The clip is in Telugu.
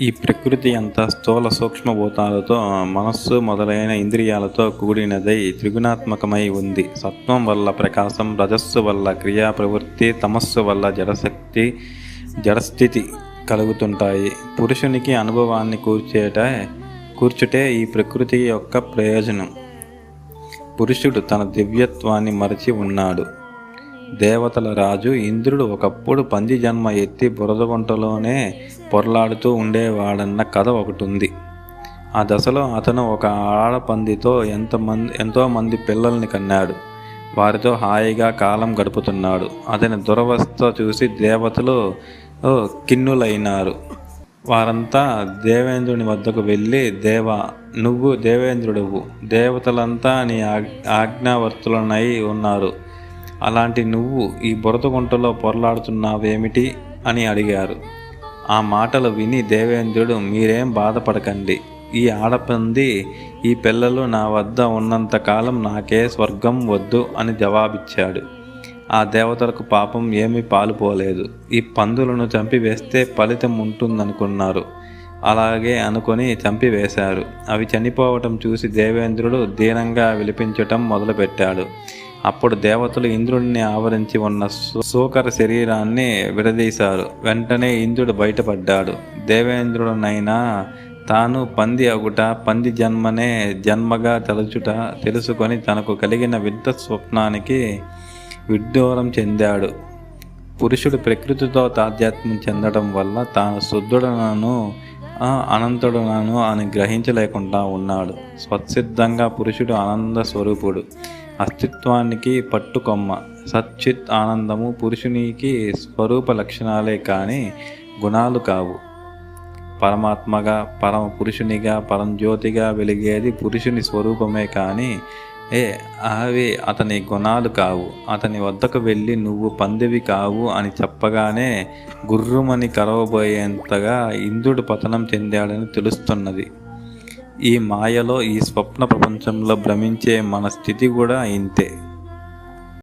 ఈ ప్రకృతి అంతా స్థూల సూక్ష్మభూతాలతో మనస్సు మొదలైన ఇంద్రియాలతో కూడినదై త్రిగుణాత్మకమై ఉంది. సత్వం వల్ల ప్రకాశం రజస్సు వల్ల క్రియా ప్రవృత్తి తమస్సు వల్ల జడశక్తి జడస్థితి కలుగుతుంటాయి. పురుషునికి అనుభవాన్ని కూర్చేట కూర్చుటే ఈ ప్రకృతి యొక్క ప్రయోజనం. పురుషుడు తన దివ్యత్వాన్ని మరచి ఉన్నాడు. దేవతల రాజు ఇంద్రుడు ఒకప్పుడు పంది జన్మ ఎత్తి బురదగుంటలోనే పొరలాడుతూ ఉండేవాడన్న కథ ఒకటి ఉంది ఆ దశలో అతను ఒక ఆడపందితో ఎంతమంది ఎంతోమంది పిల్లల్ని కన్నాడు. వారితో హాయిగా కాలం గడుపుతున్నాడు. అతని దురవస్థ చూసి దేవతలు కిన్నులైనారు. వారంతా దేవేంద్రుని వద్దకు వెళ్ళి దేవ నువ్వు దేవేంద్రుడువు. దేవతలంతా నీ ఆగ్- ఆజ్ఞావర్తులనై ఉన్నారు. అలాంటి నువ్వు ఈ బురద గుంటలో పొరలాడుతున్నావేమిటి అని అడిగారు. ఆ మాటలు విని దేవేంద్రుడు మీరేం బాధపడకండి. ఈ ఆడపంది ఈ పిల్లలు నా వద్ద ఉన్నంత కాలం నాకే స్వర్గం వద్దు అని జవాబిచ్చాడు. ఆ దేవతలకు పాపం ఏమీ పాలుపోలేదు. ఈ పందులను చంపివేస్తే ఫలితం ఉంటుందనుకున్నారు. అలాగే అనుకొని చంపివేశారు. అవి చనిపోవటం చూసి దేవేంద్రుడు దీనంగా విలిపించటం మొదలుపెట్టాడు. అప్పుడు దేవతలు ఇంద్రుడిని ఆవరించి ఉన్న సూకర శరీరాన్ని విడదీశారు. వెంటనే ఇంద్రుడు బయటపడ్డాడు. దేవేంద్రుడనైనా తాను పంది అగుట పంది జన్మనే జన్మగా తలచుట తెలుసుకొని తనకు కలిగిన వింత స్వప్నానికి విడ్డూరం చెందాడు. పురుషుడు ప్రకృతితో తాధ్యాత్మ్యం చెందడం వల్ల తాను శుద్ధుడనను ఆ, అనంతుడనను అని గ్రహించలేకుండా ఉన్నాడు. స్వచ్ఛిద్దంగా పురుషుడు ఆనంద స్వరూపుడు. అస్తిత్వానికి పట్టుకొమ్మ. సచ్చిత్ ఆనందము పురుషునికి స్వరూప లక్షణాలే కానీ గుణాలు కావు. పరమాత్మగా పరమ పురుషునిగా పరంజ్యోతిగా వెలిగేది పురుషుని స్వరూపమే కానీ ఏ అవి అతని గుణాలు కావు. అతని వద్దకు వెళ్ళి నువ్వు పందివి కావు అని చెప్పగానే గుర్రుమని కరవబోయేంతగా ఇంద్రుడు పతనం చెందాడని తెలుస్తున్నది. ఈ మాయలో ఈ స్వప్న ప్రపంచంలో భ్రమించే మన స్థితి కూడా ఇంతే.